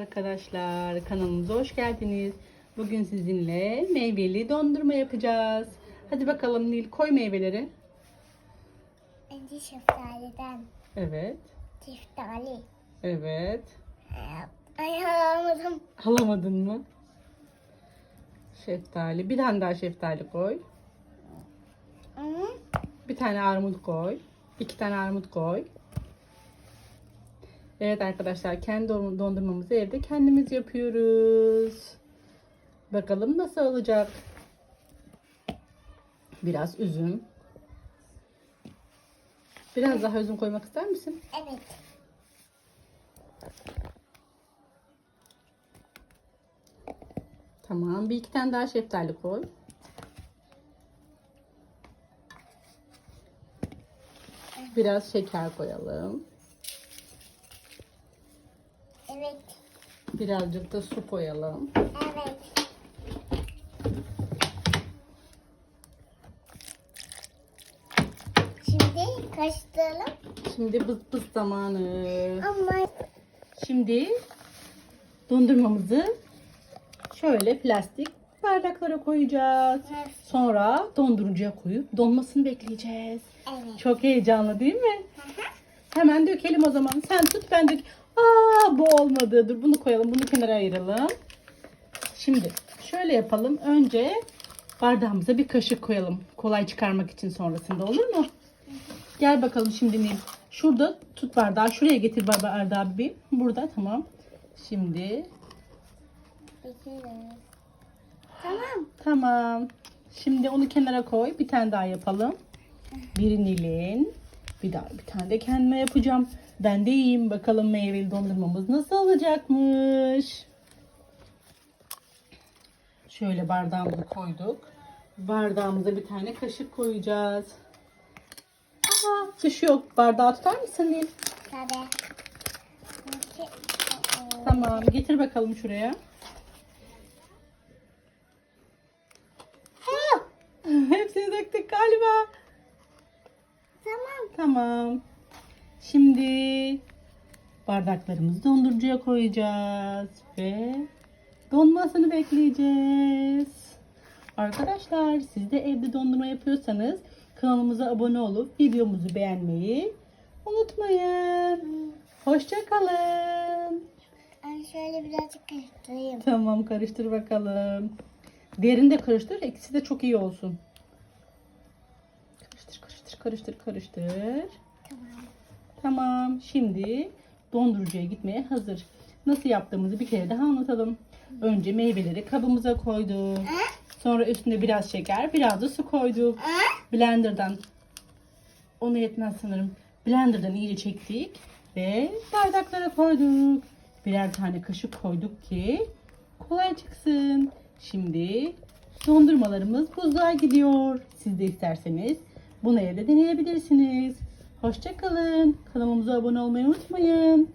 arkadaşlar. Kanalımıza hoş geldiniz. Bugün sizinle meyveli dondurma yapacağız. Hadi bakalım Nil koy meyveleri. Önce şeftaliden. Evet. Şeftali. Evet. Ay alamadım. Alamadın mı? Şeftali. Bir tane daha şeftali koy. Hı? Bir tane armut koy. İki tane armut koy. Evet arkadaşlar kendi don- dondurmamızı evde kendimiz yapıyoruz. Bakalım nasıl olacak. Biraz üzüm. Biraz daha üzüm koymak ister misin? Evet. Tamam. Bir iki tane daha şeftali koy. Biraz şeker koyalım. Evet. Birazcık da su koyalım. Evet. Şimdi karıştıralım. Şimdi bız bız zamanı. Ama Şimdi dondurmamızı şöyle plastik bardaklara koyacağız. Evet. Sonra dondurucuya koyup donmasını bekleyeceğiz. evet. Çok heyecanlı değil mi? Hemen dökelim o zaman. Sen tut ben dök. Aa bu olmadı. Dur bunu koyalım. Bunu kenara ayıralım. Şimdi şöyle yapalım. Önce bardağımıza bir kaşık koyalım. Kolay çıkarmak için sonrasında olur mu? Gel bakalım şimdi Nil. Şurada tut bardağı. Şuraya getir bardağı bir. Burada tamam. Şimdi. Tamam. Tamam. Şimdi onu kenara koy. Bir tane daha yapalım. Bir Nil'in. Bir daha bir tane de kendime yapacağım. Ben de yiyeyim. Bakalım meyveli dondurmamız nasıl olacakmış. Şöyle bardağımızı koyduk. Bardağımıza bir tane kaşık koyacağız. Aa, düşüyor. Bardağı tutar mısın Nil? Tabii. Tamam. Getir bakalım şuraya. Tamam. Şimdi bardaklarımızı dondurucuya koyacağız ve donmasını bekleyeceğiz. Arkadaşlar siz de evde dondurma yapıyorsanız kanalımıza abone olup videomuzu beğenmeyi unutmayın. Hoşçakalın. Ben şöyle birazcık karıştırayım. Tamam karıştır bakalım. Diğerini de karıştır. İkisi de çok iyi olsun. Karıştır karıştır. Tamam. Tamam. Şimdi dondurucuya gitmeye hazır. Nasıl yaptığımızı bir kere daha anlatalım. Önce meyveleri kabımıza koyduk. Sonra üstüne biraz şeker, biraz da su koyduk. Blender'dan onu yetmez sanırım. Blender'dan iyice çektik ve bardaklara koyduk. Birer tane kaşık koyduk ki kolay çıksın. Şimdi dondurmalarımız buzluğa gidiyor. Siz de isterseniz bunu evde deneyebilirsiniz. Hoşçakalın. Kanalımıza abone olmayı unutmayın.